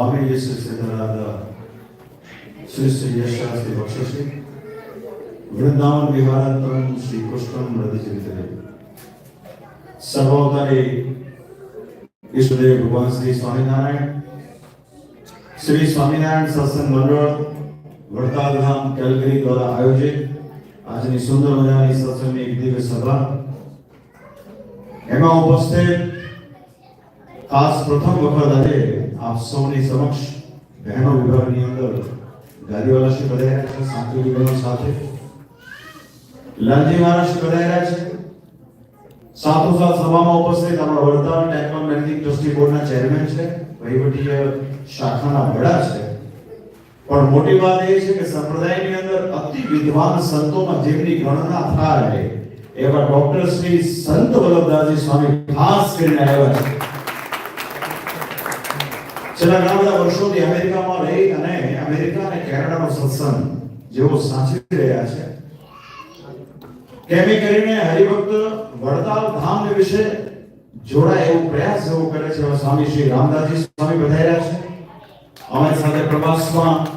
ಸ್ವಾಮಿ ಯಶಸ್ಸಿತರಾದ ಶ್ರೀ ಶ್ರೀ ಯಶಾಸ್ತಿ ಬಕ್ಷಶ್ರೀ વૃંદાવન વિહારાત્મન શ્રી કૃષ્ણ રદચરિતરે સર્વોદય ઈશ્વરદેવ ભગવાન શ્રી સ્વામિનારાયણ શ્રી સ્વામિનારાયણ સત્સંગ મંડળ વડતાલધામ કેલગરી દ્વારા આયોજિત આજની સુંદર મજાની સત્સંગની એક દિવ્ય સભા એમાં ઉપસ્થિત ખાસ પ્રથમ વખત આજે આપ સૌની સમક્ષ બહેનો વિભાગની અંદર ગાદીવાલા શ્રી પધાર્યા છે સાંકળી બહેનો સાથે લાલજી મહારાજ શ્રી પધાર્યા છે સાથોસાથ સભામાં ઉપસ્થિત આપણા વડતાલ ટેકનોલ મેનેજિંગ ટ્રસ્ટી બોર્ડના ચેરમેન છે વહીવટીય શાખાના વડા છે પણ મોટી વાત એ છે કે સંપ્રદાયની અંદર અતિ વિદ્વાન સંતોમાં જેમની ગણના થાય, એવા ડોક્ટર શ્રી સંત વલ્લભદાસજી સ્વામી ખાસ કરીને આવ્યા છે. છેલ્લા ઘણા વર્ષોથી અમેરિકામાં રહી અને અમેરિકા અને કેનેડાનો સત્સંગ જેવો સાચવી રહ્યા છે. કેમી કરીને હરિભક્ત વડતાલ ધામ વિશે જોડાય એવો પ્રયાસ જેવો કરે છે સ્વામી શ્રી રામદાસજી સ્વામી બધાયા છે. અમારી સાથે પ્રવાસમાં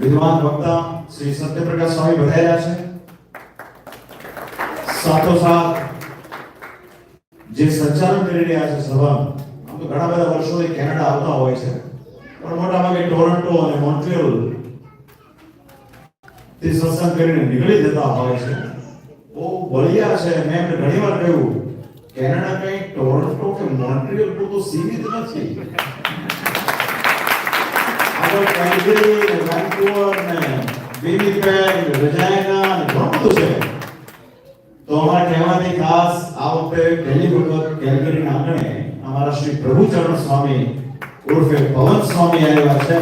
વિદ્વાન વક્તા શ્રી સત્યપ્રકાશ સ્વામી બધાયા છે. સાથોસાથ જે સંચાલન કરી રહ્યા છે સભા તો ઘણા બધા વર્ષોથી કેનેડા આવતા હોય છે. પણ મોટા ભાગે ટોરન્ટો અને મોન્ટ્રિયલ તે સત્સંગ કરીને નીકળી જતા હોય છે. બહુ બળિયા છે. મેં એમને ઘણી વાર કહ્યું, કેનેડા કઈ ટોરન્ટો કે મોન્ટ્રિયલ પૂરતું સીમિત નથી. આગળ કેલ્ગરી ને રજાયના ને છે. તો અમારા કહેવાની ખાસ આ વખતે પહેલી વખત કેલ્ગરીના આંગણે અમારા શ્રી પ્રભુચરણ સ્વામી ઉર્ફે પવન સ્વામી આવ્યા છે.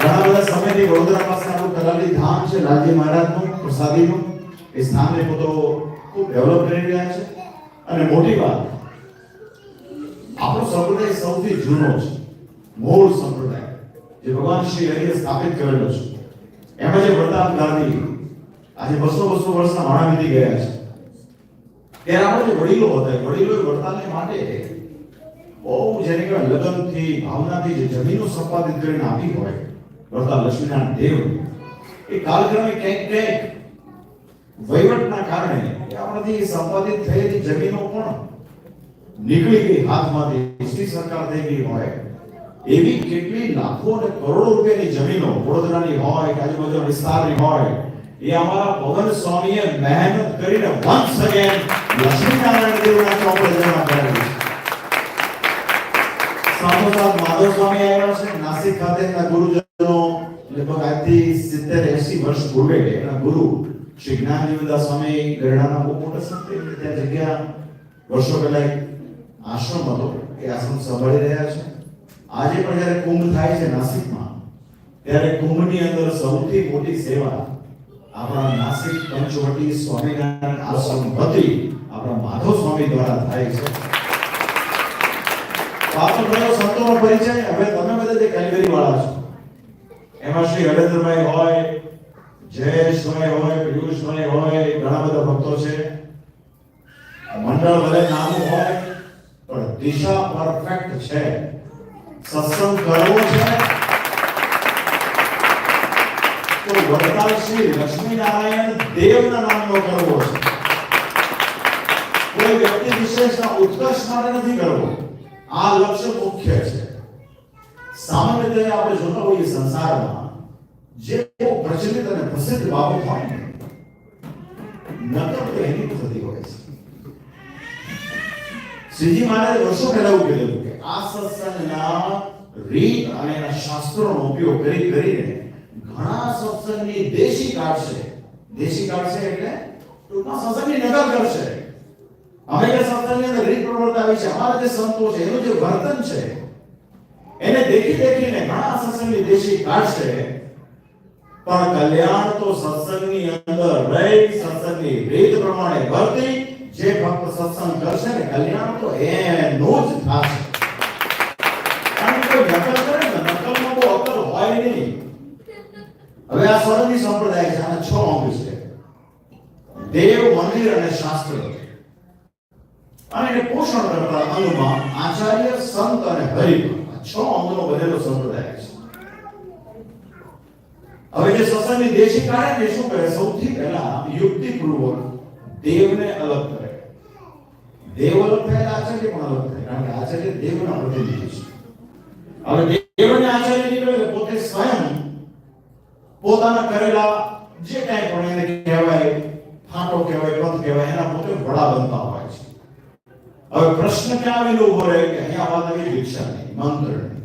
ઘણા બધા સમયથી વડોદરા પાસે આપણું કલાલી ધામ છે, લાલજી મહારાજનું, પ્રસાદીનું. એ સ્થાનને પોતો ખૂબ ડેવલપ કરી રહ્યા છે. અને મોટી વાત, આપણો સંપ્રદાય સૌથી જૂનો છે. મૂળ સંપ્રદાય, જે ભગવાન શ્રી હરિએ સ્થાપિત કરેલો છે. એમાં જે વરદાન ગાંધી આજે બસો બસો વર્ષના માણા વીતી ગયા છે. ત્યારે આપણે વડીલો હતા એ વડીલોએ વડતાલને માટે બહુ જેને કહેવાય લગનથી, ભાવનાથી જે જમીનો સંપાદિત કરીને આપી હોય, વડતાલ લક્ષ્મીનારાયણ દેવ, એ કાલક્રમે ક્યાંક ક્યાંક વહીવટના કારણે આપણાથી સંપાદિત થયેલી જમીનો પણ નીકળી ગઈ, હાથમાંથી ઈસી સરકાર થઈ ગઈ હોય. એવી કેટલી લાખો અને કરોડો રૂપિયાની જમીનો વડોદરાની હોય કે આજુબાજુ વિસ્તારની હોય એ અમારા પવન સ્વામીએ મહેનત કરીને વન્સ અગેન લક્ષ્મીનારાયણ દેવના ચોપડે જમા કરાવી સાથોસાથ માધવ સ્વામી આવ્યા છે, નાસિક ખાતેના ગુરુજનો લગભગ આજથી સિત્તેર એસી વર્ષ પૂર્વે એના ગુરુ શ્રી જ્ઞાનજીવનદાસ સ્વામી ગરડાના બહુ મોટા સંત ત્યાં જગ્યા વર્ષો પહેલા એક આશ્રમ હતો, એ આશ્રમ સંભાળી રહ્યા છે. આજે પણ જ્યારે કુંભ થાય છે નાસિકમાં, ત્યારે કુંભની અંદર સૌથી મોટી સેવા આપણા નાસિક પંચવટી સ્વામિનારાયણ આશ્રમ વતી આપણા માધવ સ્વામી દ્વારા થાય છે. પાછો થયો સંતોનો પરિચય, હવે તમે બધા જે કેલગરી વાળા છો. એમાં શ્રી હરેન્દ્રભાઈ હોય, જયેશભાઈ હોય, પિયુષભાઈ હોય, ઘણા બધા ભક્તો છે. મંડળ ભલે નાનું હોય, પણ દિશા પરફેક્ટ છે. સત્સંગ કરવો છે તો વડતાલ શ્રી લક્ષ્મીનારાયણ દેવના નામનો કરવો છે. કોઈ વ્યક્તિ વિશેષના ઉત્કર્ષ માટે નથી કરવો આ લક્ષ્ય મુખ્ય છે. સામાન્ય રીતે આપણે જોતા હોઈએ સંસારમાં, જે પ્રચલિત અને પ્રસિદ્ધ બાબત હોય ને નકલ તો એની થતી હોય છે. શ્રીજી મહારાજે વર્ષો પહેલા એવું કીધેલું કે આ સત્સંગના રીત અને એના શાસ્ત્રોનો ઉપયોગ કરી કરીને ઘણા સત્સંગની દેશી કાઢશે દેશી કાઢશે એટલે ટૂંકમાં સત્સંગની નકલ કરશે અમે જે સત્સંગની અંદર રીત પ્રવૃત્તિ આવી છે, અમારા જે સંતો છે, એનું જે વર્તન છે, એને દેખી દેખીને ઘણા સત્સંગની દેશી કાઢશે પણ કલ્યાણ તો સત્સંગની અંદર રહી, સત્સંગની રીત પ્રમાણે વર્તી, જે ભક્ત સત્સંગ કરશે ને, કલ્યાણ તો એનું જ થશે કારણ કે કોઈ નકલ કરે ને નકલમાં બહુ અકલ હોય નહીં હવે આ સ્વરની સંપ્રદાય છે આના છ અંગ છે. દેવ, મંદિર અને શાસ્ત્ર. અને એને પોષણ કરતા અંગમાં આચાર્ય, સંત અને હરિ. છ છ અંગનો બનેલો સંપ્રદાય છે. હવે જે સત્સંગની દેશી કાઢે ને શું કરે સૌથી પહેલા યુક્તિપૂર્વક દેવને અલગ કરે. દેવ અલગ થયેલા આચાર્ય પણ અલગ થાય, કારણ કે આચાર્ય દેવના પ્રતિનિધિ છે. હવે દેવને આચાર્ય નીકળે પોતે સ્વયં પોતાના કરેલા જે કાંઈ પણ એને કહેવાય ફાટો કહેવાય પંથ કહેવાય, એના પોતે વડા બનતા હોય છે. હવે પ્રશ્ન ક્યાં આવેલો ઊભો રહે કે અહીંયા વાત આવી દીક્ષાની, મંત્રની.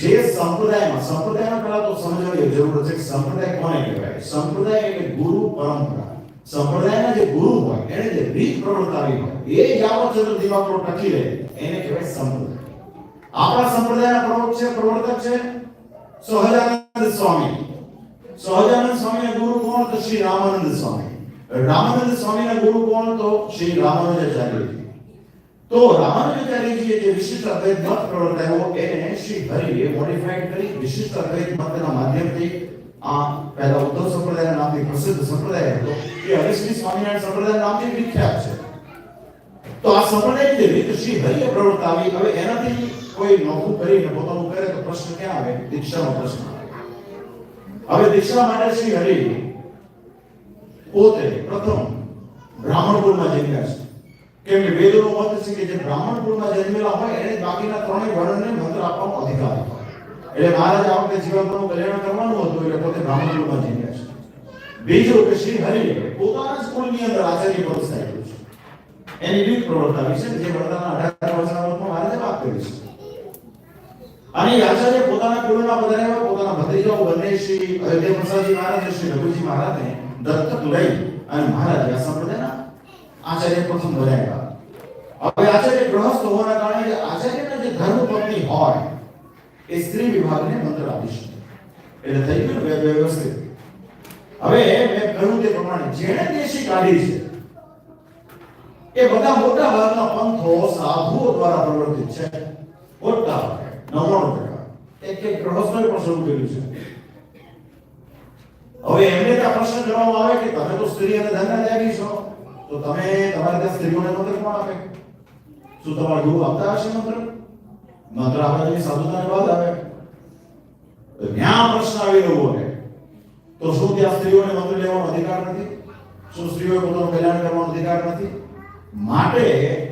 જે સંપ્રદાયમાં સંપ્રદાયમાં પહેલા તો સમજવાની જરૂર છે સંપ્રદાય કોને કહેવાય? સંપ્રદાય એટલે ગુરુ પરંપરા. સંપ્રદાયના જે ગુરુ હોય, એને જે રીત પ્રવર્તાવી હોય, એ જાવત ચંદ્ર દિમાગ પર ટકી રહે, એને કહેવાય સંપ્રદાય. આપણા સંપ્રદાયના પ્રવર્તક છે પ્રવર્તક છે? સહજાનંદ સ્વામી સહજાનંદ સ્વામીના ગુરુ કોણ તો શ્રી રામાનંદ સ્વામી રામાનંદ સ્વામીના ગુરુ કોણ તો શ્રી રામાનુજાચાર્યજી તો રામાનુજાચાર્યજીએ જે વિશિષ્ટ અદ્વૈત મત પ્રવર્તાયો એને શ્રી હરિએ મોડિફાઈડ કરી વિશિષ્ટ અદ્વૈત મતના માધ્યમથી આ પહેલા ઉદ્ધવ સંપ્રદાયના નામથી પ્રસિદ્ધ સંપ્રદાય હતો એ હરિશ્રી સ્વામિનારાયણ સંપ્રદાયના નામથી વિખ્યાત છે તો આ સંપ્રદાય જે રીત શ્રી હરિએ પ્રવર્તાવી હવે એનાથી કોઈ નોખું કરીને પોતાનું કરે તો પ્રશ્ન ક્યાં આવે દીક્ષાનો પ્રશ્ન હવે દીક્ષા માટે શ્રી હરિ પોતે પ્રથમ બ્રાહ્મણપુરમાં જન્મ્યા છે. કેમ કે વેદોનો મત છે કે જે બ્રાહ્મણપુરમાં જન્મેલા હોય એને બાકીના ત્રણેય વર્ણને મંત્ર આપવાનો અધિકાર હતો એટલે મહારાજ આ વખતે જીવનનું કલ્યાણ કરવાનું હતું, એટલે પોતે બ્રાહ્મણપુરમાં જન્મ્યા છે. બીજું કે શ્રી હરિએ પોતાના જ કુળની અંદર આચાર્ય પદ સ્થાપ્યું છે. એની વિવિધ પ્રવર્તાવી છે, જે વર્તાના અઢાર વર્ષના મહારાજે વાત કરી છે. અને આચાર્ય પોતાના કુળના પધાર્યા પોતાના ભત્રીજાઓ બંને શ્રી અયોધ્યા પ્રસાદજી મહારાજ અને શ્રી રઘુજી મહારાજને દત્તક લઈ અને મહારાજ આ સંપ્રદાયના આચાર્ય પ્રથમ બનાવ્યા હવે આચાર્ય ગ્રહસ્થ હોવાના કારણે આચાર્યના જે ધર્મ પત્ની હોય, એ સ્ત્રી વિભાગને મંત્ર આપી શકે. એટલે થઈ ગયું બે વ્યવસ્થિત હવે મેં કહ્યું તે પ્રમાણે જેણે દેશી કાઢી છે, એ બધા મોટા ભાગના પંથો સાધુઓ દ્વારા પ્રવર્તિત છે. મોટા નવ્વાણું એક એક પણ શરૂ કર્યું છે. હવે એમને ત્યાં પ્રશ્ન કરવામાં આવે કે તમે તો સ્ત્રી અને ધનના છો તમે તમારે ત્યાં સ્ત્રીઓને મંત્ર આપે? શું તમારા ગુરુ આપતા હશે મંત્ર? મંત્ર આપવા જેવી સાધુતાને બાદ આવે? ત્યાં પ્રશ્ન આવી રહ્યો હોય. તો શું ત્યાં સ્ત્રીઓને મંત્ર લેવાનો અધિકાર નથી? શું સ્ત્રીઓએ પોતાનું કલ્યાણ કરવાનો અધિકાર નથી? માટે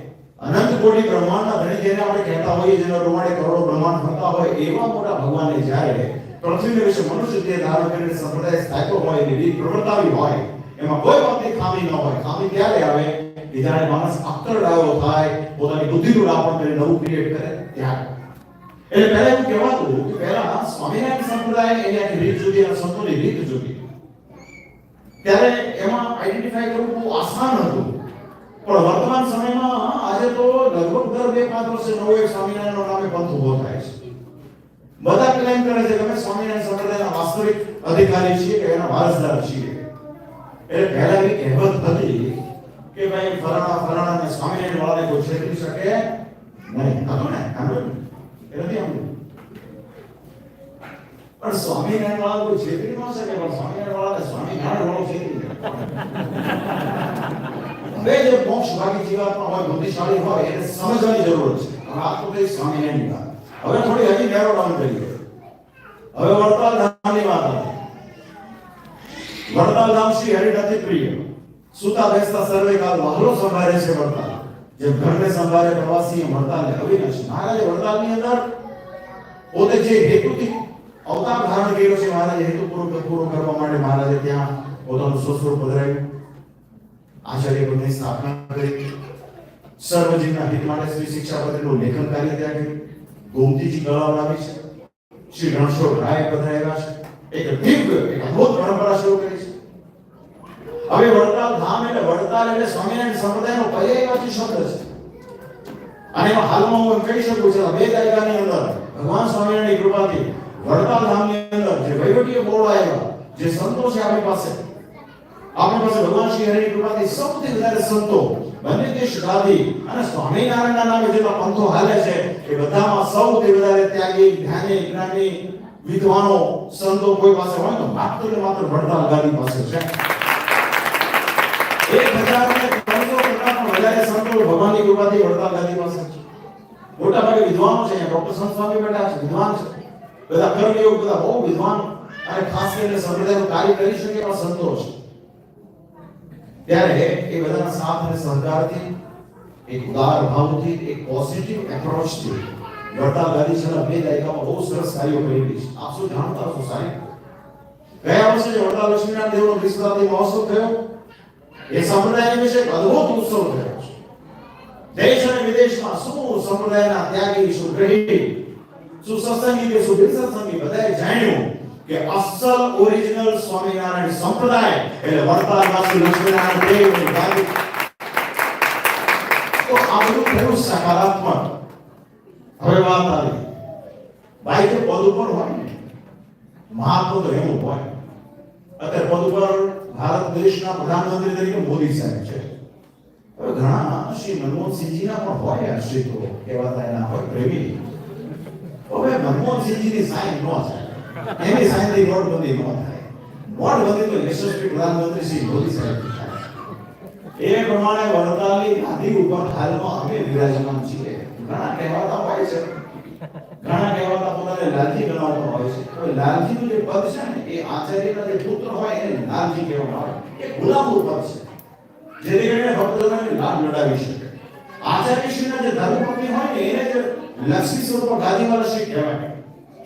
અનંત કોટી બ્રહ્માંડના ધણી જેને આપણે કહેતા હોઈએ, જેના રૂવાડે કરોડો બ્રહ્માંડ ફરતા હોય, એવા મોટા ભગવાનને જ્યારે પૃથ્વીને વિશે મનુષ્ય જે ધારણ કરીને સંપ્રદાય સ્થાપ્યો હોય, એની રીત પ્રવર્તાવી હોય, એમાં કોઈ વાતની ખામી ન હોય. ખામી ક્યારે આવે? કે જ્યારે માણસ આકરડાયો થાય, પોતાની બુદ્ધિનું રાપણ કરી નવું ક્રિએટ કરે, ત્યારે. એટલે પહેલા એવું કહેવાતું કે પહેલા સ્વામિનારાયણ સંપ્રદાય એની રીત જુદી અને સંતોની રીત જુદી ત્યારે એમાં આઈડેન્ટિફાઈ કરવું બહુ આસાન હતું. પણ વર્તમાન સમયમાં આજે તો લગભગ દર બે પાંચ વર્ષે નવો એક સ્વામિનારાયણનો નામે પંથ ઊભો થાય છે. બધા ક્લેમ કરે છે. કે અમે સ્વામિનારાયણ સંપ્રદાયના વાસ્તવિક અધિકારી છીએ કે એના વારસદાર છીએ. એટલે પહેલા એવી કહેવત હતી કે ભાઈ, ફલાણા ફલાણા ને સ્વામિનારાયણ વાળાને કોઈ છેતરી શકે નહીં. હતું ને સાંભળ્યું. એ નથી આમ પણ સ્વામિનારાયણ વાળા કોઈ છેતરી ન શકે, પણ સ્વામિનારાયણ વાળાને સ્વામિનારાયણ વાળો છેતરી હવે જે મોક્ષ ભાગી જીવાત્મા હોય બુદ્ધિશાળી હોય એને સમજવાની જરૂર છે હવે આ તો કઈ સ્વામિનારાયણની વાત હવે થોડી હજી નેરો ડાઉન કરીએ હવે વડતાલ ધામની વાત આવે વડતાલ ધામ શ્રી હરિનાથી પ્રિય સુતા બેસતા સર્વે કાલ વહાલો સંભાળે છે વડતાલ જે ઘરને સંભાળે પ્રવાસી વડતાલને અવિનાશી મહારાજે વડતાલની અંદર પોતે જે હેતુથી અવતાર ધારણ કર્યો છે મહારાજે હેતુ પૂરો પૂરો કરવા માટે મહારાજે ત્યાં પોતાનું સ્વસ્વરૂપ પધરાવ્યું આચાર્ય પદની સ્થાપના કરી. સર્વજીવના હિત માટે શ્રી શિક્ષાપત્રીનું લેખન કાર્ય ત્યાં કર્યું ગોમતીજી લાવી છે. શ્રી રણછોડ રાય પધરાવ્યા છે. એક દિવ્ય, એક અદભુત પરંપરા શરૂ કરી છે. હવે વડતાલ ધામ એટલે વડતાલ એટલે સ્વામિનારાયણ સંપ્રદાયનો પર્યાયવાચી શબ્દ છે. અને હાલમાં હું કહી શકું છું બે દાયકાની અંદર ભગવાન સ્વામિનારાયણની કૃપાથી વડતાલ ધામની અંદર જે વહીવટીય બોર્ડ આવ્યા જે સંતો છે આપણી પાસે આપણી પાસે ભગવાન શ્રી હરિની કૃપાથી સૌથી વધારે સંતો બંને દેશ ગાદી અને સ્વામિનારાયણના નામે જેટલા પંથો હાલે છે એ બધામાં સૌથી વધારે ત્યાગી જ્ઞાની જ્ઞાની, વિદ્વાનો સંતો કોઈ પાસે હોય તો માત્ર ને માત્ર વડતાલ ગાદી પાસે છે. એક હજાર ને ત્રણસો કરતા વધારે સંતો ભગવાનની કૃપાથી વડતાલ ગાદી પાસે છે. મોટા ભાગે વિદ્વાનો છે ડોક્ટર સંસ્વામી બેઠા છે, વિદ્વાન છે. બધા કર્મયોગ બધા બહુ વિદ્વાન અને ખાસ કરીને સંપ્રદાયનું કાર્ય કરી શકે એવા સંતો છે. ત્યારે એ બધાના સાથ અને સહકારથી એક ઉદાર ભાવથી, એક પોઝિટિવ એપ્રોચથી ગાદી છેલ્લા બે દાયકામાં બહુ સરસ કાર્યો કરી છે. આપ શું જાણતા છો સાહેબ? ગયા વર્ષે જે વડતાલ લક્ષ્મીનારાયણ દેવનો વિશ્વાસી મહોત્સવ થયો, એ સંપ્રદાય વિશે અદ્ભુત ઉત્સવ થયો છે. દેશ અને વિદેશમાં શું સંપ્રદાયના ત્યાગી શું ગ્રહી શું સત્સંગી કે શું સત્સંગી બધાએ જાણ્યું કે અસલ ઓરિજિનલ સ્વામિનારાયણ સંપ્રદાય એટલે વડતાલવાસી લક્ષ્મીનારાયણ દેવની ગાદી તો આ થયું સકારાત્મક. હવે વાત આવી. ભાઈ કે પદ ઉપર હોય ને. મહાત્મા તો એવું હોય. અત્યારે પદ ઉપર ભારત દેશના પ્રધાનમંત્રી તરીકે મોદી સાહેબ છે. ઘણા શ્રી મનમોહનસિંહજીના પણ હોય આશ્રિતો કહેવાતા એના હોય પ્રેમી. હવે મનમોહનસિંહજીની સાઈન ન થાય. એની સાઈનથી નોટબંધી ન થાય. નોટબંધી તો યશસ્વી પ્રધાનમંત્રી શ્રી મોદી સાહેબ એ પ્રમાણે વડતાલની ગાદી ઉપર હાલમાં અમે વિરાજમાન છીએ. ઘણા કહેવાતા હોય છે. ઘણા કહેવાતા પોતાને લાલજી ગણાવતા હોય છે. હવે લાલજીનું જે પદ છે ને, એ આચાર્યના જે પુત્ર હોય એને લાલજી કહેવામાં આવે. એ ગુલામનું પદ છે. જેથી કરીને ભક્તોને લાભ લડાવી શકે. આચાર્યશ્રીના જે ધર્મપત્ની હોય ને, એને જે લક્ષ્મી સ્વરૂપ ગાદીવાળા શ્રી કહેવાય.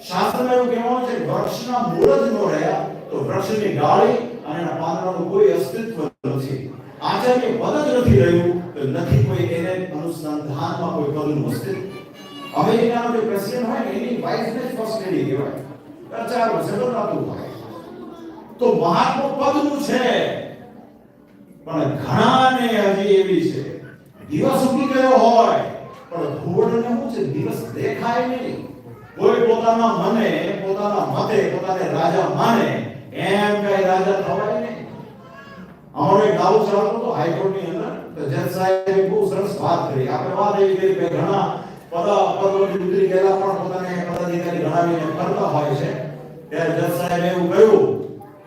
શાસ્ત્રમાં એવું કહેવાનું છે, વૃક્ષના મૂળ જ ન રહ્યા, તો વૃક્ષની ડાળી અને એના પાંદડાનું કોઈ અસ્તિત્વ નથી. આચાર્ય પદ જ નથી રહ્યું, તો નથી કોઈ એને અનુસંધાનમાં કોઈ પદનું અસ્તિત્વ. અમેરિકાનો જે પ્રેસિડેન્ટ હોય ને, એની વાઇફને જ ફર્સ્ટ લેડી કહેવાય. ચાર વર્ષે બદલાતું હોય. તો મહાત્મા પદનું છે. પણ ઘણાને હજી એવી છે. દિવસ ઉગી ગયો હોય, પણ ધૂળને શું છે, દિવસ દેખાય નહીં. કોઈ પોતાના મને, પોતાના મતે, પોતાને રાજા માને, એમ કઈ રાજા થવાય નહીં. અમારો એક દાવો ચાલતો હતો હાઈકોર્ટની અંદર, તો જજ સાહેબે બહુ સરસ વાત કરી. આપણે વાત એવી કરી કે ઘણા પદ, પદોથી ઉતરી ગયેલા પણ પોતાને પદાધિકારી ગણાવીને કરતા હોય છે. ત્યારે જજ સાહેબે એવું કહ્યું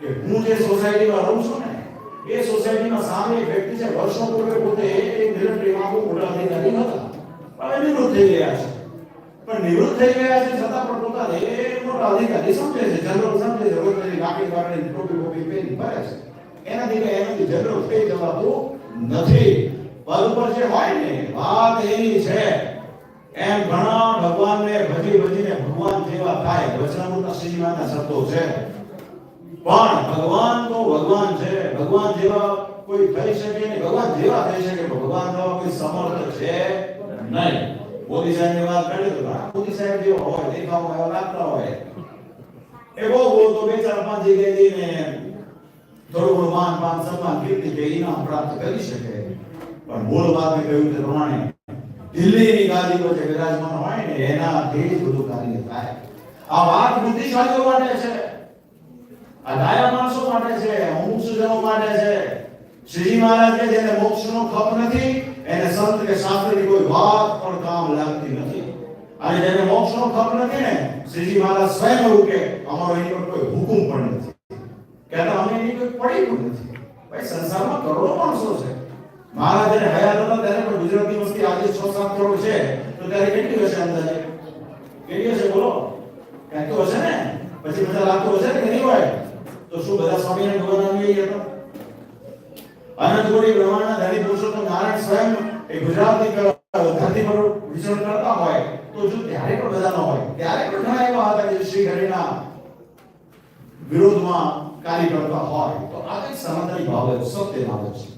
કે હું જે સોસાયટીમાં રહું છું ને, એ સોસાયટીમાં સામે એક વ્યક્તિ છે, વર્ષો પૂર્વે પોતે એક મિલિટરીમાં મોટા અધિકારી હતા. હવે નિવૃત્ત થઈ ગયા છે. પણ નિવૃત્ત થઈ ગયા છે છતાં પણ પોતાને મોટા અધિકારી સમજે છે જનરલ સમજે છે રોજ નાકી વાળી ટોપી ટોપી પહેરી ફરે છે. એનાથી કઈ એનાથી જનરલ થઈ જવાતું નથી. પદ પર જે હોય ને, વાત એની છે. એમ ઘણા ભગવાનને ભજી ભજીને ભગવાન જેવા થાય વચનામૃતના શ્રીમાના શબ્દો છે. પણ ભગવાન તો ભગવાન છે. ભગવાન જેવા કોઈ થઈ શકે ભગવાન જેવા થઈ શકે ભગવાન જેવા કોઈ સમર્થ છે નહીં. મોદી સાહેબની વાત કરી તો મોદી સાહેબ જેવો હોય દેખાવ એવા લાગતા હોય. એવો બહુ તો બે ચાર પાંચ જગ્યાએ જઈને થોડું ઘણું માન, પાન, સન્માન, કીર્તિ કે ઇનામ પ્રાપ્ત કરી શકે. પણ મૂળ વાત મેં કહ્યું તે પ્રમાણે દિલ્હીની ગાદી પર જે વિરાજમાન હોય ને એનાથી જ બધું કાર્ય થાય. આ વાત બુદ્ધિશાળીઓ માટે છે. આ ડાયા માણસો માટે છે મુમુક્ષુજનો માટે છે. શ્રીજી મહારાજ કે જેને મોક્ષનો ખપ નથી, એને સંત કે શાસ્ત્રની કોઈ વાત અને જેને મોક્ષનો ખપ નથી ને, શ્રીજી મહારાજ સ્વયં કે અમારો એની પર કોઈ હુકુમ પણ નથી. કહેતા અમે એની કોઈ પડી પણ નથી. ભાઈ, સંસારમાં કરોડો માણસો છે. મહારાજ જ્યારે હયાત હતા, ત્યારે પણ ગુજરાતી વસ્તી આજે 6 7 કરોડ છે, તો ત્યારે કેટલી હશે અંદાજે? કેટલી હશે બોલો? કંઈક તો હશે ને? પછી બધા લાગતો હશે ને નહીં હોય તો શું બધા આવી ગયા હતા? અનંત કોટી બ્રહ્માંડના ધણી પુરુષોત્તમ નારાયણ સ્વયં એ ગુજરાતી ધરતી પર વિચરણ કરતા હોય. તો જો ત્યારે પણ બધા ન હોય, ત્યારે પણ ઘણા એવા હતા કે શ્રી હરિના વિરોધમાં કાર્ય કરતા હોય, તો આ કઈ સનાતની બાબત સત્ય બાબત છે.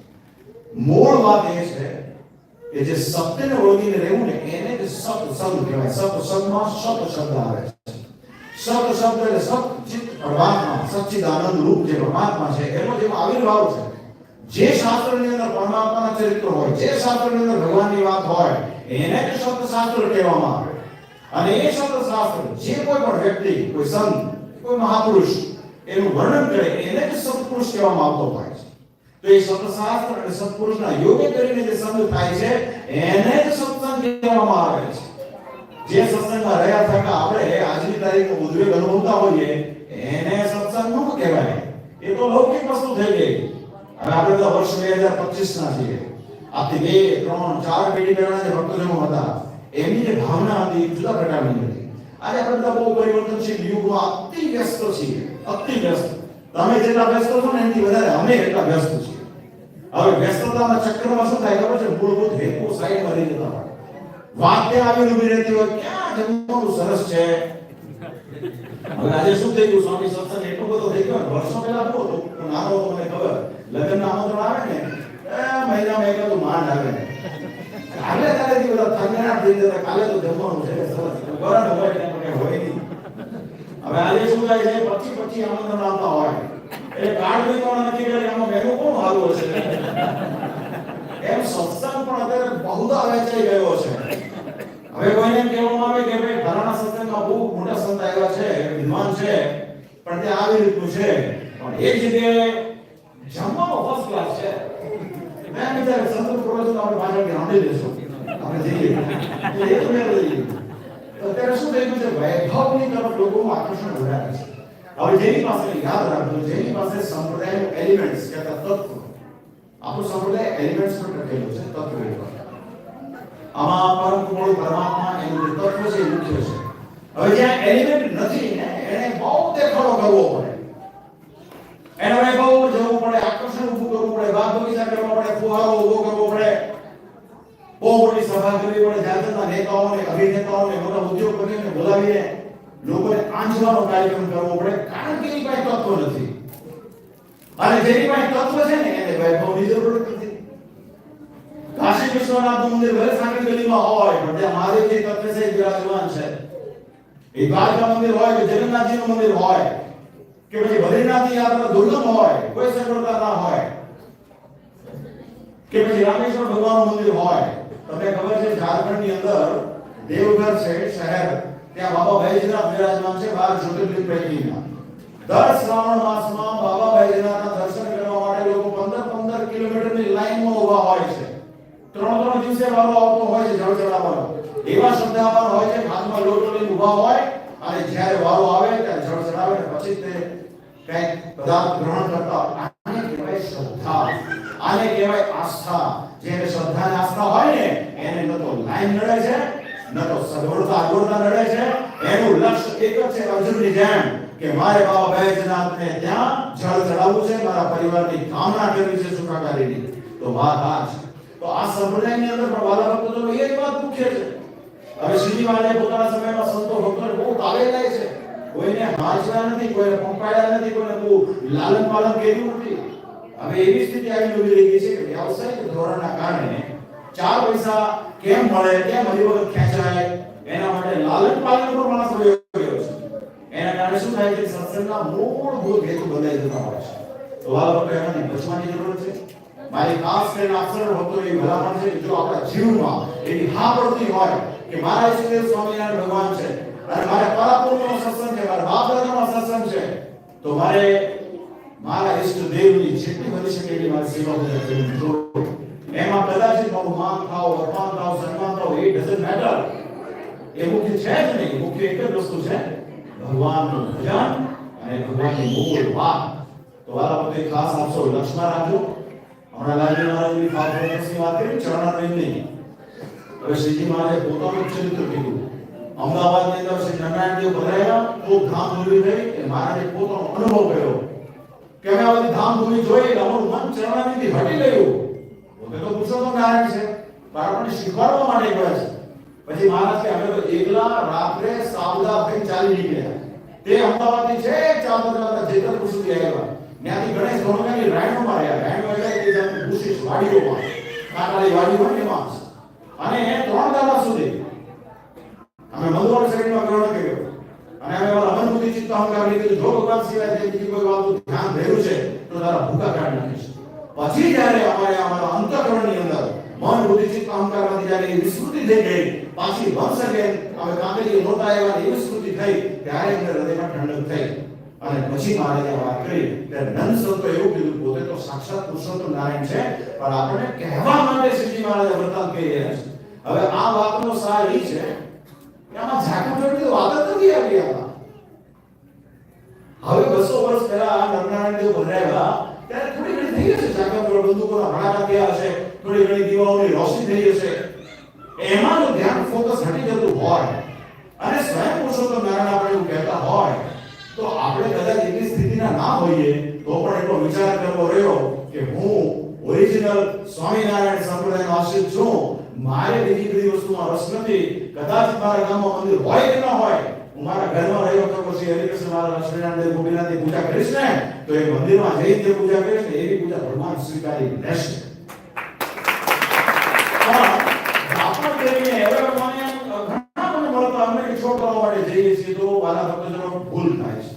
મૂળ વાત એ છે કે જે સત્યને ઓળખીને રહેવું ને, એને જ સત શબ્દ કહેવાય. સત શબ્દમાં સત શબ્દ આવે છે. સત શબ્દ એટલે સત ચિત્ત પરમાત્મા, સચ્ચિદાનંદ રૂપ જે પરમાત્મા છે, એનો જે આવિર્ભાવ છે. જે શાસ્ત્રની અંદર પરમાત્માના ચરિત્ર હોય, જે શાસ્ત્રની અંદર ભગવાનની વાત હોય એને જ શબ્દશાસ્ત્ર શાસ્ત્ર કહેવામાં આવે. અને એ શબ્દશાસ્ત્ર શાસ્ત્ર જે કોઈ પણ વ્યક્તિ, કોઈ સંત, કોઈ મહાપુરુષ, એનું વર્ણન કરે, એને જ સત્પુરુષ કહેવામાં આવતો હોય છે. તો એ શબ્દશાસ્ત્ર અને સત્પુરુષના યોગ્ય કરીને જે સંત થાય છે, એને જ સત્સંગ કહેવામાં આવે છે. જે સત્સંગમાં રહ્યા થતા આપણે આજની તારીખ ઉદ્વેગ અનુભવતા હોઈએ, એને સત્સંગ ન કહેવાય. એ તો લૌકિક વસ્તુ થઈ ગઈ. હવે આપણે બધા વર્ષ બે હજાર પચીસ ના છીએ. આથી બે, ત્રણ, ચાર પેઢી પહેલાના જે ભક્તજનો હતા, એમની જે ભાવના હતી જુદા પ્રકારની હતી. આજે આપણે બહુ પરિવર્તનશીલ યુગમાં અતિ વ્યસ્ત છીએ અતિ વ્યસ્ત. તમે જેટલા વ્યસ્ત છો ને, એનાથી વધારે અમે એટલા વ્યસ્ત છીએ. હવે વ્યસ્તતાના ચક્રમાં શું થાય ખબર છે? મૂળભૂત હેતુ સાઈડમાં રહી જતા હોય. વાત ત્યાં આવીને ઊભી રહેતી હોય, ક્યાં જમવાનું સરસ છે? આજે શું થઈ ગયું? સ્વામી સત્સંગ એટલો બધો થઈ ગયો વર્ષો પહેલા શું હતું? નાનો હતો મને ખબર. લગ્નના આમંત્રણ આવે ને એ એક તો માંડ આવે કાલે તારેથી બધા થંગણા થઈ જતા કાલે તો જમવાનું છે સરસ. હોય ત્યાં પણ હોય નહીં. હવે આજે શું થાય છે? પછી પછી આમંત્રણ આવતા હોય. એટલે કાર્ડ બી નક્કી કરે આમાં મેનુ કોણ સારું હશે? એમ સત્સંગ પણ અત્યારે બહુધા વેચાઈ ગયો છે. હવે કોઈને કહેવામાં આવે કે ભાઈ, ફલાણા સત્સંગમાં બહુ મોટા સંત આવ્યા છે, વિદ્વાન છે, પણ તે આવી રીતનું છે. પણ એ જગ્યાએ જમવામાં ફર્સ્ટ ક્લાસ છે. મેં વિચાર સંત પ્રવચન આપણે પાછળ કે સાંભળી લેશું આપણે જઈએ તો એ તો મેં તો અત્યારે શું થઈ ગયું છે વૈભવની તરફ લોકોનું આકર્ષણ વધારે છે હવે જેની પાસે યાદ રાખજો જેની પાસે સંપ્રદાયનું એલિમેન્ટ્સ કહેતા તત્વ આપણું સંપ્રદાય એલિમેન્ટ્સ પર ટકેલું છે તત્વ ઉપર આમાં પરમ કુળ પરમાત્મા એનું જે તત્વ છે એ મુખ્ય છે હવે જ્યાં એલિમેન્ટ નથી ને એને બહુ દેખાડો કરવો પડે એને બહુ જવું પડે પડે બાગ બગીચા કરવા પડે, ફુવારો ઊભો કરવો પડે. બહુ મોટી સભા કરવી પડે જાતના નેતાઓને, અભિનેતાઓને, મોટા ઉદ્યોગપતિઓને બોલાવીને લોકોને આંજવાનો કાર્યક્રમ કરવો પડે. કારણ કે એની પાસે તત્વ નથી. અને જેની પાસે તત્વ છે ને, એને વૈભવની જરૂર નથી. કાશી વિશ્વનાથ મંદિર ભલે સાંકળ ગલીમાં હોય, પણ ત્યાં મહાદેવજી તત્વ છે, એ બિરાજમાન છે. એ દ્વારકા મંદિર હોય કે જગન્નાથજીનું મંદિર હોય, કે પછી બદ્રીનાથની યાત્રા દુર્ગમ હોય, કોઈ સગવડતા ના હોય કે પછી રામેશ્વર ભગવાનનું મંદિર હોય, તમને ખબર છે ઝારખંડની અંદર દેવઘર છે શહેર. ત્યાં બાબા ભાઈજીના બિરાજમાન છે, બાર જ્યોતિર્લિંગ પૈકીના. દર શ્રાવણ માસમાં બાબા ભાઈજીના દર્શન કરવા માટે લોકો 15 15 કિલોમીટરની લાઈનમાં ઊભા હોય છે. ત્રણ ત્રણ દિવસે વારો આવતો હોય છે જળ ચડાવવાનો એવા શ્રદ્ધાવાન હોય છે હાથમાં લોટો લઈને ઊભા હોય અને જ્યારે વારો આવે ત્યારે જળ ચડાવે પછી તે કંઈક પદાર્થ ગ્રહણ કરતા. આને કહેવાય આસ્થા. જેને શ્રદ્ધા અને હોય ને, એને તો લાઈન નડે છે, ન તો સગવડતા છે. એનું લક્ષ્ય એક જ ત્યાં જળ ચડાવવું છે, મારા પરિવારની કામના કરવી છે સુખાકારીની. તો વાત આ છે. તો આ સંપ્રદાયની અંદર પણ વાલા ભક્તો એ વાત મુખ્ય છે. હવે શ્રીજી મહારાજે પોતાના સમયમાં સંતો ભક્તોને બહુ લે છે. કોઈને હાંચવા નથી, કોઈને પંપાયા નથી, કોઈને બહુ લાલન પાલન કર્યું નથી. હવે એવી સ્થિતિ આવી ઊભી રહી છે કે વ્યવસાયિક ધોરણના કારણે ચાર પૈસા કેમ મળે, કેમ વખત ખેંચાય, એના માટે લાલન પાલન પર માણસ રહ્યો છે. એના કારણે શું થાય છે? સત્સંગના મૂળભૂત હેતુ બદલાઈ જતા હોય છે. તો આ વખતે એમાંથી બચવાની જરૂર છે. મારી ખાસ કરીને અક્ષર હતો એ ભલામણ છે જો આપણા જીવનમાં એની હા પડતી હોય કે મારા ઈશ્વર સ્વામિનારાયણ ભગવાન છે અને મારે પરાપૂર્ણનો સત્સંગ છે મારા બાપ દાદાનો સત્સંગ છે તો મારે મારા ઈષ્ટ દેવની જેટલી બની શકે એટલી મારી સેવા બધા કરવી જોઈએ. એમાં કદાચિત મારું માન થાવ અપમાન થાવ સન્માન થાવ એ ડઝન્ટ મેટર એ મુખ્ય છે જ નહીં મુખ્ય એક જ વસ્તુ છે ભગવાનનું ભજન અને ભગવાનની મૂળ વાત તો વાલા બધે ખાસ આપશો લક્ષ્મણ રાખજો હમણાં લાલજી મહારાજની ફાફોની વાત કરી ચરણારવિંદની હવે શ્રીજી મહારાજે પોતાનું ચરિત્ર કીધું અમદાવાદની અંદર શ્રી નારાયણ દેવ પધરાયા ખૂબ ધામધૂમી થઈ એ મહારાજે પોતાનો અનુભવ કર્યો. કે અમે આ બધી ધામધૂમી જોઈ અમારું મન ચરણારવિંદથી હટી ગયું. પોતે તો પુરુષોત્તમ નારાયણ છે. બાળકોને શીખવાડવા માટે ગયા છે. પછી મહારાજ કે અમે તો એકલા રાત્રે સાવદા થઈ ચાલી નીકળ્યા. તે અમદાવાદથી છે ચાલતા ચાલતા જેતરપુર સુધી આવ્યા ત્યાંથી ગણેશ ધોળકાની રાયણોમાં રહ્યા. રાયણો એટલે કે ભૂષિશ વાડીઓમાં. કાંટાળી વાડી હોય ને એમાં અને ત્રણ દાડા સુધી અમે મંદોર શરીરમાં ગ્રહણ કર્યો. અને અમે ઓલા મન બુદ્ધિ ચિત્ત અહંકાર લીધું જો ભગવાન સિવાય બીજી કોઈ વાતનું ધ્યાન રહ્યું છે, તો તારા ભૂખા કાઢી નાખીશ પછી જ્યારે અમારે અમારા અંતઃકરણની અંદર મન, બુદ્ધિ ચિત્ત અહંકારમાંથી જ્યારે એ વિસ્મૃતિ થઈ ગઈ, પાછી વંશ again અમે કાંકરી નહોતા એવા એ વિસ્મૃતિ થઈ, ત્યારે અંદર હૃદયમાં ઠંડક થઈ. અને પછી મહારાજે વાત કરી કે નંદ સંતો એવું કીધું, પોતે તો સાક્ષાત પુરુષોત્તમ નારાયણ છે, પણ આપણે કહેવા માટે શ્રીજી મહારાજે વર્તન કહી રહ્યા છે. હવે આ વાતનો સાર એ છે કે ઝાકું ઝાકળ વાત નથી આવી હવે બસો વર્ષ પહેલા નરનારાયણ દેવ બનાવ્યા, ત્યારે થોડી ઘણી થઈ હશે ઝાકું જોડ બંદૂકોના ભડાકા થયા હશે. થોડી ઘણી દીવાઓની રોશની થઈ હશે. એમાં ધ્યાન ફોકસ હટી જતું હોય. અને સ્વયં પુરુષોત્તમ નારાયણ આપણે એવું કહેતા હોય, તો આપણે કદાચ એટલી સ્થિતિના ના હોઈએ, તો પણ એટલો વિચાર કરવો રહ્યો કે હું ઓરિજિનલ સ્વામિનારાયણ સંપ્રદાયનો આશ્રિત છું. મારે બીજી બધી વસ્તુમાં રસ નથી. કદાચ મારા ગામમાં મંદિર હોય કે ન હોય, હું મારા ઘરમાં રહ્યો તો પછી હરિકૃષ્ણ મારા લક્ષ્મીનારાયણ ગોપીનાથની પૂજા કરીશ ને, તો એ મંદિરમાં જઈને જે પૂજા કરીશ ને, એવી પૂજા ભગવાન સ્વીકારી લેશે. ભૂલ થાય છે.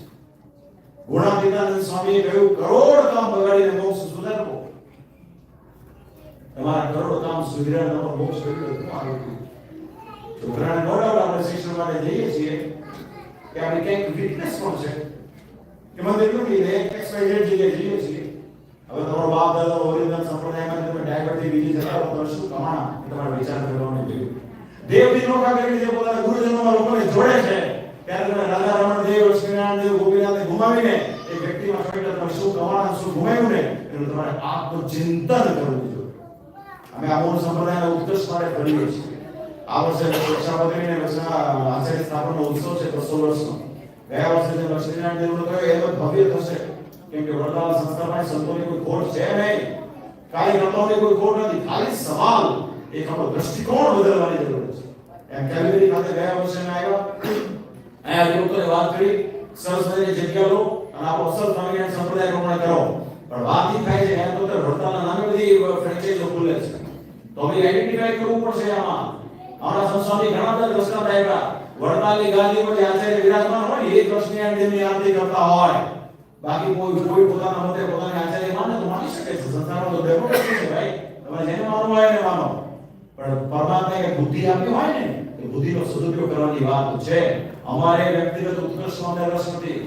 ગુણાતીતાનંદ સ્વામીએ કહ્યું કરોડ કામ બગાડીને મોક્ષ તમારા કરોડ કામ સુધર્યા તમારો મોક્ષ કર્યો શું આવ્યું છોકરાને ડાઉટ આપણે શિક્ષણ માટે જઈએ છીએ કે આપણે ક્યાંક વીકનેસ પણ છે. એમાં એટલું કે એક એક્સ વાય ઝેડ જગ્યાએ જઈએ છીએ. હવે તમારો બાપ, દાદા ઓરિજિનલ સંપ્રદાયમાં તમે ડાયવર્ટી બીજી હો તો શું કમાણા? એ તમારે વિચાર કરવાનું દેવથી નોખા કરીને જે પોતાના ગુરુજનોમાં લોકોને જોડે છે. ત્યારે તમે રાધા, રમણ, દેવ શ્રીનારાયણ દેવ, ગોપીનાથને ગુમાવીને એ વ્યક્તિમાં ખરેખર તમે શું કમાણા, શું ગુમાવ્યું ને? એનું તમારે આત્મચિંતન કરવું જોઈએ અમે આ મૂળ સંપ્રદાયના ઉત્કર્ષ માટે કરીએ છીએ આ વર્ષે રક્ષાબંધનને આચાર્ય સ્થાપનનો ઉત્સવ છે બસો વર્ષનો. ગયા વર્ષે જે લક્ષ્મીનારાયણ દેવનો કહ્યું એનો ભવ્ય થશે. કેમ કે વડતાલ સંસ્થામાં સંતોની કોઈ ખોટ છે નહીં. કાલી રમવાની કોઈ ખોટ નથી. ખાલી સવાલ. એક આપણો દ્રષ્ટિકોણ બદલવાની જરૂર છે. એમ કેલગરી ખાતે ગયા વર્ષે આવ્યા. અહીંયા લોકોએ વાત કરી. સરસ મજાની જગ્યા લો. અને આપણો અસર સ્વામિનારાયણ સંપ્રદાય પ્રમાણે કરો. પણ વાત એ થાય છે એમ તો વડતાલના નામે બધી ફ્રેન્ચાઇઝો ખુલે છે. તો હવે આઈડેન્ટિફાઈ કરવું પડશે આમાં. અમારા સંસ્થાની ઘણા બધા દ્રષ્ટાંત આવ્યા વડતાલની ગાદી પર આચાર્ય વિરાજમાન હોય એ કૃષ્ણયાન દેવની આરતી કરતા હોય. બાકી કોઈ કોઈ પોતાના મતે પોતાને આચાર્ય માને તો માની શકે છે. સંસારમાં તો ડેમોક્રેસી છે ભાઈ. તમે જેને માનવું હોય એને માનો. પણ પરમાત્માએ બુદ્ધિ આપી હોય ને, એ બુદ્ધિનો સદુપયોગ કરવાની વાત છે. અમારે વ્યક્તિગત ઉત્કર્ષમાં અમને રસ નથી.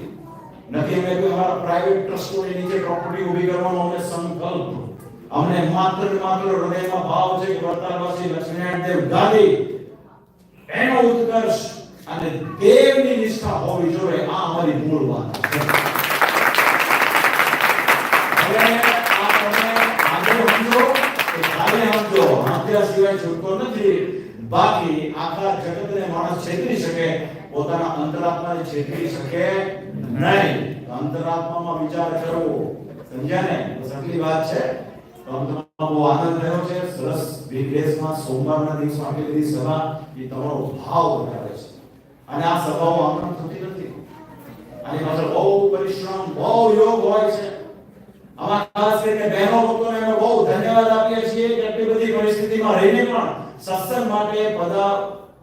નથી અમે કોઈ અમારા પ્રાઇવેટ ટ્રસ્ટોની નીચે પ્રોપર્ટી ઊભી કરવાનો અમે સંકલ્પ અમને માત્ર માત્ર હૃદયમાં ભાવ છે કે વર્તાલવાસી લક્ષ્મીનારાયણ દેવ ગાદી એનો ઉત્કર્ષ અને દેવની નિષ્ઠા હોવી જોઈએ, આ અમારી મૂળ વાત છે. બાકી આખા જગતને માણસ છેતરી શકે, પોતાના અંતરાત્માને છેતરી શકે નહીં. અંતરાત્મામાં વિચાર કરવો, સમજ્યા ને? સગલી વાત છે. બહુ આનંદ થયો છે. રહીને પણ સત્સંગ માટે બધા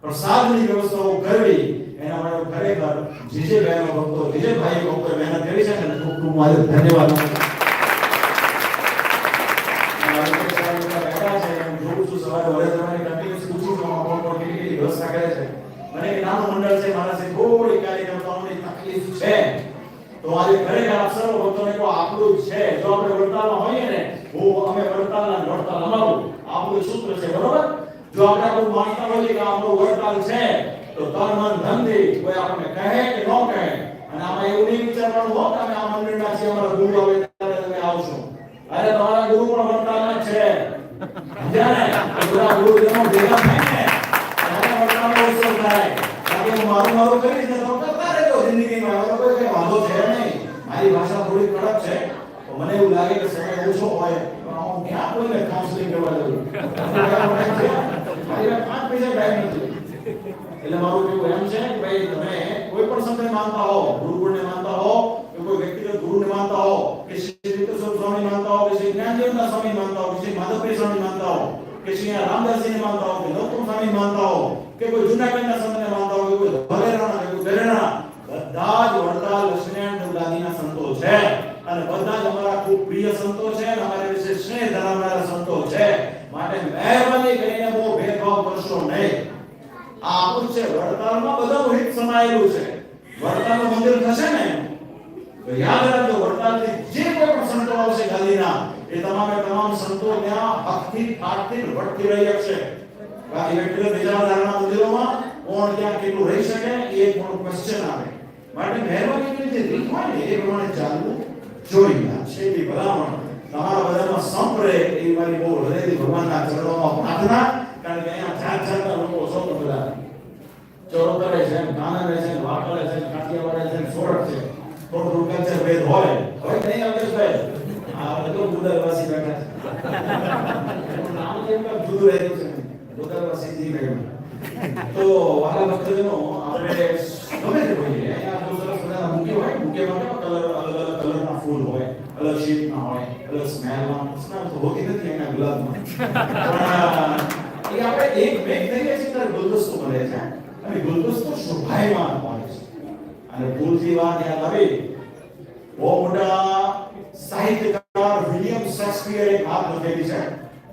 પ્રસાદની વ્યવસ્થાઓ કરવી. એના માટે ખરેખર જે ભક્તો, જે જે ભાઈ ભક્તો મહેનત કરી છે ખૂબ ખૂબ ધન્યવાદ આપું છું. અને આ રીતે સાહેબ બધા બેઠા છે હું જોઉં છું સવારે વડોદરાની continuous પૂછું છું આમાં કોણ કોણ કેટલી કેટલી વ્યવસ્થા કરે છે મને એક નાનું મંડળ છે મારા સાથે થોડી કાર્યકર્તાઓની તકલીફ છે તો આજે ખરેખર આપ સર્વ ભક્તોને કહો આપણું જ છે જો આપણે વડતાલમાં હોઈએ ને હું અમે વડતાલના વડતાલ અમારું આપણું સૂત્ર છે, બરોબર? જો આપણે આપણું માનતા હોઈએ કે આપણો વડતાલ છે, તો તન, મન ધનથી કોઈ આપણને કહે કે ન કહે. અને આમાં એવું નહીં વિચારવાનું હો કે આ મંદિરના છે અમારા ગુરુ આવે ત્યારે તમે આવશો. અરે, તમારા ગુરુ પણ વડતાલના છે. સમજ્યા બધા ગુરુજનો ભેગા થાય ને, ત્યારે વડતાલનો ઉત્સવ થાય. બાકી હું મારું મારું કરીશ ને તો કરતા રહેજો જિંદગીમાં. હવે કોઈ કઈ વાંધો છે નહીં. મારી ભાષા થોડી કડક છે મને એવું લાગે કે સમય ઓછો હોય. હું ક્યાં કોઈને કાઉન્સેલિંગ કરવા જવું. પાંચ પૈસા ટાઈમ નથી. એટલે મારું કેવું એમ છે કે ભાઈ, તમે કોઈ પણ સંતને માનતા હો ગુરુકુળને માનતા હો, કે કોઈ વ્યક્તિગત ગુરુને માનતા હો, કે શ્રી વિક્રમ સ્વામી માનતા હો, કે શ્રી જ્ઞાનદેવના સ્વામી માનતા હો, કે શ્રી માધવભાઈ સ્વામી માનતા હો, કે શ્રી રામદાસજીને માનતા હો, કે નવકુમ સ્વામી માનતા હો, કે કોઈ જૂનાગઢના સંતને માનતા હો, કે કોઈ ભલેરાના કે કોઈ દરેના બધા જ વડતાલ, લક્ષ્મીનારાયણ દેવદાદીના સંતો છે. અને બધા જ અમારા ખૂબ પ્રિય સંતો છે અને સ્નેહ ધરાવનારા સંતો છે, માટે મહેરબાની કરીને બહુ ભેદભાવ કરશો નહીં. આ આપણું છે, વડતાલમાં બધાનું હિત સમાયેલું છે. વડતાલનું મંદિર થશે ને? તો યાદ રાખજો, વડતાલથી જે કોઈ પણ સંતો આવશે ગાંધીના એ તમામે તમામ સંતો ત્યાં હકથી ઠાઠથી વળતી રહ્યા છે બાકી વ્યક્તિગત વિચારધારાના મંદિરોમાં કોણ ત્યાં કેટલું રહી શકે, એ પણ ક્વેશ્ચન આવે. માટે મહેરબાની કરીને જે રીત હોય ને, એ પ્રમાણે ચાલવું. જોઈએ છે એ ભલામણ. તમારા બધામાં સંપ એ મારી બહુ હૃદયથી ભગવાનના ચરણોમાં પ્રાર્થના. કારણ કે અહીંયા જાત જાતના લોકો સૌ બધા ચોરો કરે છે કાનરે છે વાકરે છે, કાઠિયાવાડે છે સોરઠ છે. થોડું રૂપિયા છે ભેદ હોય. હોય નહીં અલ્પેશભાઈ આ બધો ગુદરવાસી બેઠા છે. નામ કેમ જુદું રહેલું છે ગુદરવાસી જી તો વાલા ભક્તજનો આપણે એ આપણે એક મેક લઈએ છીએ ત્યારે ગુલદસ્તો મળે છે. અને ગુલદસ્તો શોભાયમાન હોય છે. અને ભૂલથી વાત યાદ આવે બહુ મોટા સાહિત્યકાર વિલિયમ શેક્સપિયર એક વાત લખેલી છે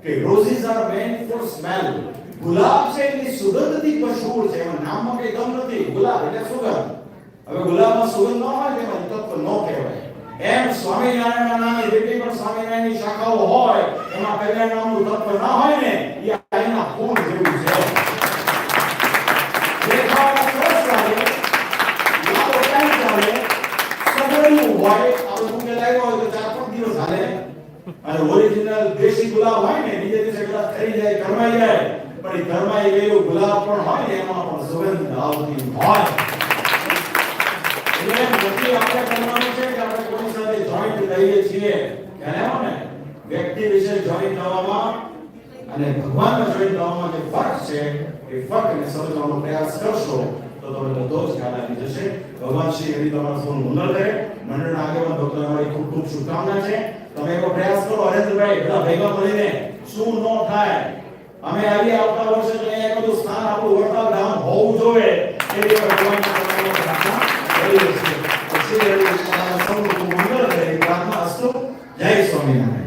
કે roses are meant for smell ગુલાબ છે એની સુગંધથી મશહૂર છે. એમાં નામમાં કઈ દમ નથી. ગુલાબ એટલે સુગંધ. હવે ગુલાબમાં સુગંધ ન હોય તેમાં તત્વ ન કહેવાય. એમ સ્વામિનારાયણના નામે જેટલી પણ સ્વામિનારાયણની શાખાઓ હોય, એમાં પહેલા નામનું તત્વ ના હોય ને, એ આઈના ફૂલ જેવું છે. હોય ચાર પાંચ દિવસ હાલે. અને ઓરિજિનલ દેશી ગુલાબ હોય ને, બીજે દિવસે કદાચ થઈ જાય, ઘરમાં જાય પણ એ કરમાઈ ગયેલું ગુલાબ પણ હોય ને, એમાં પણ સુગંધ હોય. એટલે રહીએ છીએ ખ્યાલ ને, વ્યક્તિ વિશે જોઈન થવામાં અને ભગવાનના જોઈન થવામાં જે ફરક છે, એ ફરકને સમજવાનો પ્રયાસ કરશો, તો તમને બધો જ ખ્યાલ આવી જશે. ભગવાન શ્રી હરિ તમારા સૌનું મંગળ કરે. મંડળના આગેવાન ડોક્ટર અમારી ખૂબ ખૂબ શુભકામના છે. તમે એવો પ્રયાસ કરો હરેન્દ્રભાઈ બધા ભેગા મળીને શું ન થાય? અમે આવી આવતા વર્ષે તો અહીંયા બધું સ્થાન આપણું વડતાલ ધામ હોવું જોઈએ. એવી અમે કરીએ છીએ